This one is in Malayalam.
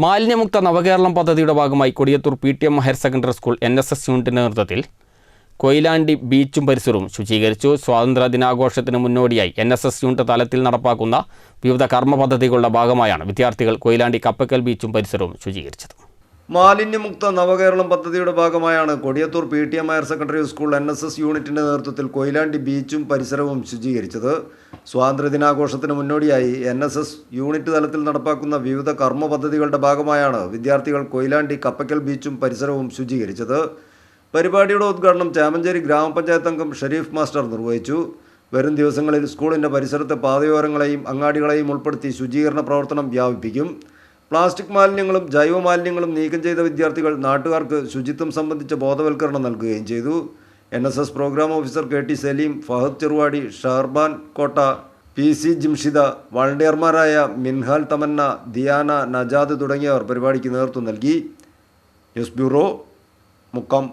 മാലിന്യമുക്ത നവകേരളം പദ്ധതിയുടെ ഭാഗമായി Kodiyathur P T M higher secondary school N S S യൂണിറ്റിന്റെ നേതൃത്വത്തിൽ കൊയിലാണ്ടി ബീച്ചും പരിസരവും ശുചീകരിച്ചു. സ്വാതന്ത്ര്യ ദിനാഘോഷത്തിന് മുന്നോടിയായി എൻ എസ് എസ് യൂണിറ്റ് തലത്തിൽ നടപ്പാക്കുന്ന വിവിധ കർമ്മ പദ്ധതികളുടെ ഭാഗമായാണ് വിദ്യാർത്ഥികൾ കൊയിലാണ്ടി കപ്പക്കൽ ബീച്ചും പരിസരവും ശുചീകരിച്ചത്. മാലിന്യമുക്ത നവകേരളം പദ്ധതിയുടെ ഭാഗമായാണ് Kodiyathur P T M higher secondary school N S S യൂണിറ്റിന്റെ നേതൃത്വത്തിൽ കൊയിലാണ്ടി ബീച്ചും പരിസരവും ശുചീകരിച്ചത്. സ്വാതന്ത്ര്യദിനാഘോഷത്തിന് മുന്നോടിയായി എൻ എസ് എസ് യൂണിറ്റ് തലത്തിൽ നടപ്പാക്കുന്ന വിവിധ കർമ്മ പദ്ധതികളുടെ ഭാഗമായാണ് വിദ്യാർത്ഥികൾ കൊയിലാണ്ടി കപ്പക്കൽ ബീച്ചും പരിസരവും ശുചീകരിച്ചത്. പരിപാടിയുടെ ഉദ്ഘാടനം ചാമഞ്ചേരി ഗ്രാമപഞ്ചായത്ത് അംഗം ഷെരീഫ് മാസ്റ്റർ നിർവഹിച്ചു. വരും ദിവസങ്ങളിൽ സ്കൂളിന്റെ പരിസരത്തെ പാതയോരങ്ങളെയും അങ്ങാടികളെയും ഉൾപ്പെടുത്തി ശുചീകരണ പ്രവർത്തനം വ്യാപിപ്പിക്കും. പ്ലാസ്റ്റിക് മാലിന്യങ്ങളും ജൈവ മാലിന്യങ്ങളും നീക്കം ചെയ്ത വിദ്യാർത്ഥികൾ നാട്ടുകാർക്ക് ശുചിത്വം സംബന്ധിച്ച ബോധവൽക്കരണം നൽകുകയും ചെയ്തു. N S S programme officer K T Saleem Fahad Cheruvadi Sharban Kotta P C Jimshida വളണ്ടിയർമാരായ Minhal Thamanna Diyana Najad തുടങ്ങിയവർ പരിപാടിക്ക് നേതൃത്വം നൽകി. News bureau Mukkam.